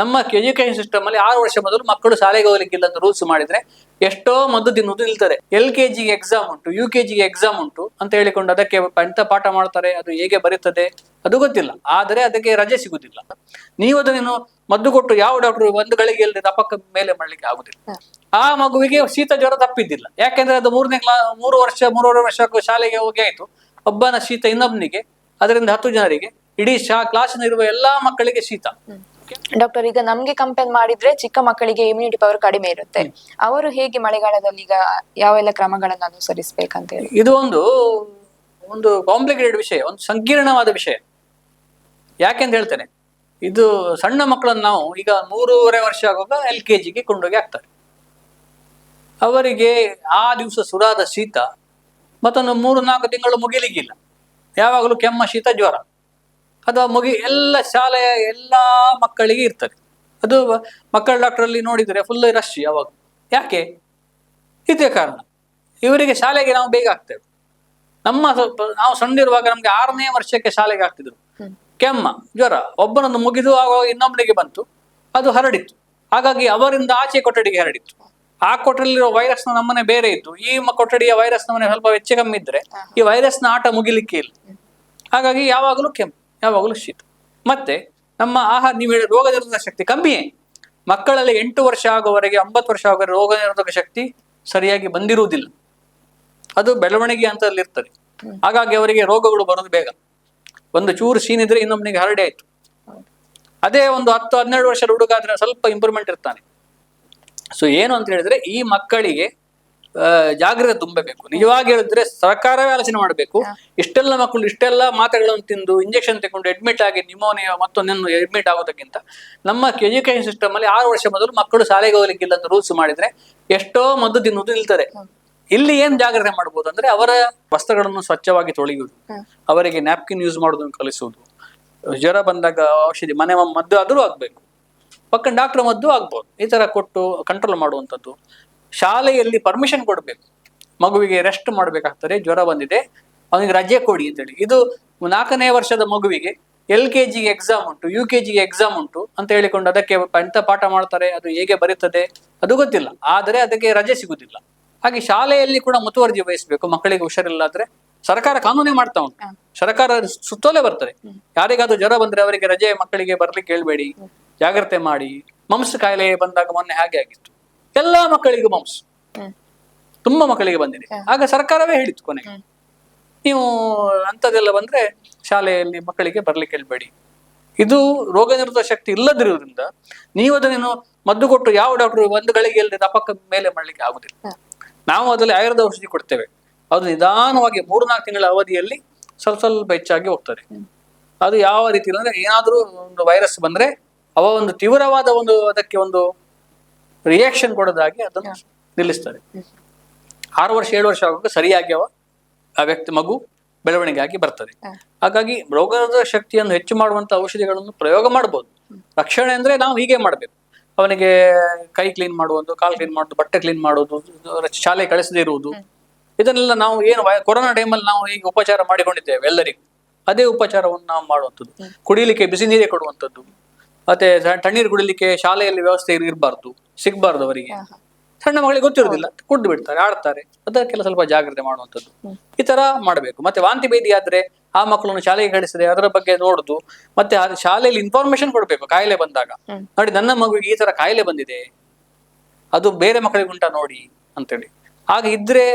ನಮ್ಮ education system ಅಲ್ಲಿ ಆರು ವರ್ಷ ಮೊದಲು ಮಕ್ಕಳು ಶಾಲೆಗೆ ಹೋಗ್ಲಿಕ್ಕಿಲ್ಲ ಅಂತ ರೂಲ್ಸ್ ಮಾಡಿದ್ರೆ ಎಷ್ಟೋ ಮದ್ದು ತಿನ್ನುವುದು ನಿಲ್ತಾರೆ. ಎಲ್ ಕೆ ಜಿಗೆ ಎಕ್ಸಾಮ್ ಉಂಟು ಯು ಕೆ ಜಿಗೆ ಎಕ್ಸಾಮ್ ಉಂಟು ಅಂತ ಹೇಳಿಕೊಂಡು ಅದಕ್ಕೆ ಎಂತ ಪಾಠ ಮಾಡ್ತಾರೆ ಅದು ಹೇಗೆ ಬರೀತದೆ ಅದು ಗೊತ್ತಿಲ್ಲ. ಆದರೆ ಅದಕ್ಕೆ ರಜೆ ಸಿಗುದಿಲ್ಲ. ನೀವು ಅದನ್ನು ಮದ್ದು ಕೊಟ್ಟು ಯಾವ ಡಾಕ್ಟರ್ ಒಂದು ಗಳಿಗೆ ಇಲ್ಲದೆ ತಪ್ಪಕ್ಕ ಮೇಲೆ ಮಾಡ್ಲಿಕ್ಕೆ ಆಗುದಿಲ್ಲ. ಆ ಮಗುವಿಗೆ ಶೀತ ಜ್ವರ ತಪ್ಪಿದ್ದಿಲ್ಲ. ಯಾಕೆಂದ್ರೆ ಅದು ಮೂರನೇ ಕ್ಲಾ ಮೂರು ವರ್ಷ ಮೂರುವರೆ ವರ್ಷ ಶಾಲೆಗೆ ಹೋಗಿ ಆಯ್ತು. ಒಬ್ಬನ ಶೀತ ಇನ್ನೊಬ್ಬನಿಗೆ ಅದರಿಂದ ಹತ್ತು ಜನರಿಗೆ ಇಡೀ ಶಾ ಕ್ಲಾಸಿನಿರುವ ಎಲ್ಲಾ ಮಕ್ಕಳಿಗೆ ಶೀತ. ಡಾಕ್ಟರ್ ಈಗ ನಮ್ಗೆ ಕಂಪೇರ್ ಮಾಡಿದ್ರೆ ಚಿಕ್ಕ ಮಕ್ಕಳಿಗೆ ಇಮ್ಯುನಿಟಿ ಪವರ್ ಕಡಿಮೆ ಇರುತ್ತೆ. ಅವರು ಹೇಗೆ ಮಳೆಗಾಲದಲ್ಲಿ ಈಗ ಯಾವೆಲ್ಲ ಕ್ರಮಗಳನ್ನು ಅನುಸರಿಸಬೇಕಂತ ಹೇಳಿ ಇದು ಒಂದು ಒಂದು ಕಾಂಪ್ಲಿಕೇಟೆಡ್ ವಿಷಯ, ಒಂದು ಸಂಕೀರ್ಣವಾದ ವಿಷಯ. ಯಾಕೆ ಅಂತ ಹೇಳ್ತೇನೆ, ಇದು ಸಣ್ಣ ಮಕ್ಕಳನ್ನು ನಾವು ಈಗ ಮೂರುವರೆ ವರ್ಷ ಆಗುವಾಗ ಎಲ್ ಕೆ ಜಿಗೆ ಕೊಂಡೋಗಿ ಹಾಕ್ತಾರೆ. ಅವರಿಗೆ ಆ ದಿವಸ ಸುರಾದ ಶೀತ, ಮತ್ತೊಂದು ಮೂರು ನಾಲ್ಕು ತಿಂಗಳು ಮುಗಿಲಿಕ್ಕಿಲ್ಲ. ಯಾವಾಗಲೂ ಕೆಮ್ಮ ಶೀತ, ಜ್ವರ. ಅಥವಾ ಮುಗಿ ಎಲ್ಲ ಶಾಲೆಯ ಎಲ್ಲ ಮಕ್ಕಳಿಗೆ ಇರ್ತದೆ. ಅದು ಮಕ್ಕಳ ಡಾಕ್ಟರಲ್ಲಿ ನೋಡಿದರೆ ಫುಲ್ ರಶ್ ಯಾವಾಗ? ಯಾಕೆ? ಇದೇ ಕಾರಣ. ಇವರಿಗೆ ಶಾಲೆಗೆ ನಾವು ಬೇಗ ಆಗ್ತೇವೆ. ನಮ್ಮ ಸ್ವಲ್ಪ ನಾವು ಸಣ್ಣಿರುವಾಗ ನಮ್ಗೆ ಆರನೇ ವರ್ಷಕ್ಕೆ ಶಾಲೆಗೆ ಆಗ್ತಿದ್ರು. ಕೆಮ್ಮ ಜ್ವರ ಒಬ್ಬನೊಂದು ಮುಗಿದು ಆವಾಗ ಇನ್ನೊಬ್ಬನಿಗೆ ಬಂತು. ಅದು ಹರಡಿತ್ತು. ಹಾಗಾಗಿ ಅವರಿಂದ ಆಚೆ ಕೊಠಡಿಗೆ ಹರಡಿತ್ತು. ಆ ಕೊಠಡಿಲಿರೋ ವೈರಸ್ ನಮ್ಮನೆ ಬೇರೆ ಇತ್ತು. ಈ ಕೊಠಡಿಯ ವೈರಸ್ ನಮ್ಮನೆ ಸ್ವಲ್ಪ ವೆಚ್ಚ ಕಮ್ಮಿ ಇದ್ರೆ ಈ ವೈರಸ್ನ ಆಟ ಮುಗಿಲಿಕ್ಕೆ ಇಲ್ಲ. ಹಾಗಾಗಿ ಯಾವಾಗಲೂ ಕೆಮ್ಮು. ಯಾವಾಗಲೂ ಶೀತ. ಮತ್ತೆ ನಮ್ಮ ಆಹಾರ, ನೀವು ಹೇಳಿದ ರೋಗ ನಿರೋಧಕ ಶಕ್ತಿ ಕಮ್ಮಿಯೇ. ಮಕ್ಕಳಲ್ಲಿ ಎಂಟು ವರ್ಷ ಆಗುವವರೆಗೆ ಒಂಬತ್ತು ವರ್ಷ ಆಗುವ ರೋಗ ನಿರೋಧಕ ಶಕ್ತಿ ಸರಿಯಾಗಿ ಬಂದಿರುವುದಿಲ್ಲ. ಅದು ಬೆಳವಣಿಗೆ ಹಂತದಲ್ಲಿ ಇರ್ತದೆ. ಹಾಗಾಗಿ ಅವರಿಗೆ ರೋಗಗಳು ಬರೋದು ಬೇಗ. ಒಂದು ಚೂರು ಸೀನಿದ್ರೆ ಇನ್ನೊಬ್ಬನಿಗೆ ಹರಡೆ ಆಯ್ತು. ಅದೇ ಒಂದು ಹತ್ತು, ಹನ್ನೆರಡು ವರ್ಷದ ಹುಡುಗ ಆದ್ರೆ ಸ್ವಲ್ಪ ಇಂಪ್ರೂವ್ಮೆಂಟ್ ಇರ್ತಾನೆ. ಸೊ ಏನು ಅಂತ ಹೇಳಿದ್ರೆ ಈ ಮಕ್ಕಳಿಗೆ ಜಾಗ್ರತೆ ತುಂಬಬೇಕು. ನಿಜವಾಗಿ ಹೇಳಿದ್ರೆ ಸರ್ಕಾರವೇ ಆಲೋಚನೆ ಮಾಡಬೇಕು. ಇಷ್ಟೆಲ್ಲ ಮಕ್ಕಳು ಇಷ್ಟೆಲ್ಲ ಮಾತ್ರೆಗಳನ್ನು ತಿಂದು ಇಂಜೆಕ್ಷನ್ ತಗೊಂಡು ಅಡ್ಮಿಟ್ ಆಗಿ ನಿಮೋನಿಯಾ ಮತ್ತೊಂದನ್ನು ಅಡ್ಮಿಟ್ ಆಗೋದಕ್ಕಿಂತ ನಮ್ಮ ಎಜುಕೇಶನ್ ಸಿಸ್ಟಮ್ ಅಲ್ಲಿ ಆರು ವರ್ಷ ಮೊದಲು ಮಕ್ಕಳು ಶಾಲೆಗೆ ಹೋಗ್ಲಿಕ್ಕಿಲ್ಲ ಅಂತ ರೂಲ್ಸ್ ಮಾಡಿದ್ರೆ ಎಷ್ಟೋ ಮದ್ದು ತಿನ್ನುವುದು ನಿಲ್ತದೆ. ಇಲ್ಲಿ ಏನ್ ಜಾಗ್ರತೆ ಮಾಡ್ಬೋದು ಅಂದ್ರೆ ಅವರ ವಸ್ತ್ರಗಳನ್ನು ಸ್ವಚ್ಛವಾಗಿ ತೊಳೆಯುವುದು ಅವರಿಗೆ ನ್ಯಾಪ್ಕಿನ್ ಯೂಸ್ ಮಾಡೋದನ್ನು ಕಲಿಸುವುದು. ಜ್ವರ ಬಂದಾಗ ಔಷಧಿ ಮನೆ ಮದ್ದು ಆದರೂ ಆಗ್ಬೇಕು. ಪಕ್ಕ ಡಾಕ್ಟರ್ ಮದ್ದು ಆಗ್ಬೋದು. ಈ ತರ ಕೊಟ್ಟು ಕಂಟ್ರೋಲ್ ಮಾಡುವಂಥದ್ದು. ಶಾಲೆಯಲ್ಲಿ ಪರ್ಮಿಷನ್ ಕೊಡಬೇಕು. ಮಗುವಿಗೆ ರೆಸ್ಟ್ ಮಾಡಬೇಕಾಗ್ತದೆ ಜ್ವರ ಬಂದಿದೆ. ಅವನಿಗೆ ರಜೆ ಕೊಡಿ ಅಂತೇಳಿ. ಇದು ನಾಲ್ಕನೇ ವರ್ಷದ ಮಗುವಿಗೆ ಎಲ್ ಕೆ ಜಿಗೆ ಎಕ್ಸಾಮ್ ಉಂಟು ಯು ಕೆ ಜಿಗೆ ಎಕ್ಸಾಮ್ ಉಂಟು ಅಂತ ಹೇಳಿಕೊಂಡು ಅದಕ್ಕೆ ಎಂತ ಪಾಠ ಮಾಡ್ತಾರೆ ಅದು ಹೇಗೆ ಬರೀತದೆ ಅದು ಗೊತ್ತಿಲ್ಲ. ಆದರೆ ಅದಕ್ಕೆ ರಜೆ ಸಿಗುದಿಲ್ಲ. ಹಾಗೆ ಶಾಲೆಯಲ್ಲಿ ಕೂಡ ಮುತುವರ್ಜಿ ವಹಿಸಬೇಕು. ಮಕ್ಕಳಿಗೆ ಹುಷಾರಿಲ್ಲ ಆದ್ರೆ ಸರ್ಕಾರ ಕಾನೂನೇ ಮಾಡ್ತಾ ಉಂಟು. ಸರ್ಕಾರ ಸುತ್ತೋಲೆ ಬರ್ತದೆ. ಯಾರಿಗಾದ್ರೂ ಜ್ವರ ಬಂದ್ರೆ ಅವರಿಗೆ ರಜೆ ಮಕ್ಕಳಿಗೆ ಬರ್ಲಿಕ್ಕೆ ಹೇಳ್ಬೇಡಿ. ಜಾಗ್ರತೆ ಮಾಡಿ. ಮಂಸ ಕಾಯಿಲೆ ಬಂದಾಗ ಮೊನ್ನೆ ಹಾಗೆ ಆಗಿತ್ತು. ಎಲ್ಲಾ ಮಕ್ಕಳಿಗೂ ಮಾಂಸ. ತುಂಬಾ ಮಕ್ಕಳಿಗೆ ಬಂದಿದೆ. ಆಗ ಸರ್ಕಾರವೇ ಹೇಳಿತ್ತು ಕೊನೆಗೆ. ನೀವು ಅಂಥದ್ದೆಲ್ಲ ಬಂದ್ರೆ ಶಾಲೆಯಲ್ಲಿ ಮಕ್ಕಳಿಗೆ ಬರ್ಲಿಕ್ಕೆ ಹೇಳ್ಬೇಡಿ. ಇದು ರೋಗ ನಿರೋಧಕ ಶಕ್ತಿ ಇಲ್ಲದಿರುವುದರಿಂದ ನೀವು ಅದನ್ನು ಮದ್ದು ಕೊಟ್ಟು ಯಾವ ಡಾಕ್ಟರ್ ಒಂದು ಗಳಿಗೆ ಇಲ್ಲದೆ ತಪಕ್ಕ ಮೇಲೆ ಮಾಡ್ಲಿಕ್ಕೆ ಆಗುದಿಲ್ಲ. ನಾವು ಅದರಲ್ಲಿ ಆಯುರ್ವೇದ ಔಷಧಿ ಕೊಡ್ತೇವೆ. ಅದು ನಿಧಾನವಾಗಿ ಮೂರ್ನಾಲ್ಕು ತಿಂಗಳ ಅವಧಿಯಲ್ಲಿ ಸ್ವಲ್ಪ ಸ್ವಲ್ಪ ಹೆಚ್ಚಾಗಿ ಹೋಗ್ತದೆ. ಅದು ಯಾವ ರೀತಿ ಅಂದ್ರೆ ಏನಾದ್ರೂ ಒಂದು ವೈರಸ್ ಬಂದ್ರೆ ಅವ ಒಂದು ತೀವ್ರವಾದ ಒಂದು ಅದಕ್ಕೆ ಒಂದು ರಿಯಾಕ್ಷನ್ ಕೊಡೋದಾಗಿ ಅದನ್ನು ನಿಲ್ಲಿಸ್ತಾರೆ. ಆರು ವರ್ಷ ಏಳು ವರ್ಷ ಆಗುವಾಗ ಸರಿಯಾಗಿ ಅವ ಆ ವ್ಯಕ್ತಿ ಮಗು ಬೆಳವಣಿಗೆ ಆಗಿ ಬರ್ತದೆ ಹಾಗಾಗಿ ರೋಗದ ಶಕ್ತಿಯನ್ನು ಹೆಚ್ಚು ಮಾಡುವಂತ ಔಷಧಿಗಳನ್ನು ಪ್ರಯೋಗ ಮಾಡಬಹುದು ರಕ್ಷಣೆ ಅಂದ್ರೆ ನಾವು ಹೀಗೆ ಮಾಡಬೇಕು. ಅವನಿಗೆ ಕೈ ಕ್ಲೀನ್ ಮಾಡುವುದು ಕಾಲು ಕ್ಲೀನ್ ಮಾಡೋದು ಬಟ್ಟೆ ಕ್ಲೀನ್ ಮಾಡೋದು ಶಾಲೆ ಕಳಿಸದೇ ಇರುವುದು. ಇದನ್ನೆಲ್ಲ ನಾವು ಏನು ಕೊರೋನಾ ಟೈಮಲ್ಲಿ ನಾವು ಈಗ ಉಪಚಾರ ಮಾಡಿಕೊಂಡಿದ್ದೇವೆ ಎಲ್ಲರಿಗೂ. ಅದೇ ಉಪಚಾರವನ್ನು ನಾವು ಮಾಡುವಂಥದ್ದು. ಕುಡಿಲಿಕ್ಕೆ ಬಿಸಿ ನೀರೇ ಕೊಡುವಂಥದ್ದು. ಮತ್ತೆ ತಣ್ಣೀರು ಕುಡಿಲಿಕ್ಕೆ ಶಾಲೆಯಲ್ಲಿ ವ್ಯವಸ್ಥೆ ಇರಬಾರ್ದು ಸಿಗಬಾರ್ದು ಅವರಿಗೆ. ಸಣ್ಣ ಮಕ್ಕಳಿಗೆ ಗೊತ್ತಿರುವುದಿಲ್ಲ ಕುಡ್ದು ಬಿಡ್ತಾರೆ ಆಡ್ತಾರೆ. ಅದಕ್ಕೆಲ್ಲ ಸ್ವಲ್ಪ ಜಾಗ್ರತೆ ಮಾಡುವಂಥದ್ದು. ಈ ತರ ಮಾಡಬೇಕು. ಮತ್ತೆ ವಾಂತಿ ಭೇದಿ ಆದ್ರೆ ಆ ಮಕ್ಕಳನ್ನು ಶಾಲೆಗೆ ಕಳಿಸಿದೆ ಅದರ ಬಗ್ಗೆ ನೋಡುದು ಮತ್ತೆ ಶಾಲೆಯಲ್ಲಿ ಇನ್ಫಾರ್ಮೇಶನ್ ಕೊಡ್ಬೇಕು ಕಾಯಿಲೆ ಬಂದಾಗ. ನೋಡಿ ನನ್ನ ಮಗುವಿಗೆ ಈ ತರ ಕಾಯಿಲೆ ಬಂದಿದೆ ಅದು ಬೇರೆ ಮಕ್ಕಳಿಗೆ ಉಂಟಾ ನೋಡಿ ಅಂತೇಳಿ. ಹಾಗೆ ಇದ್ರೆ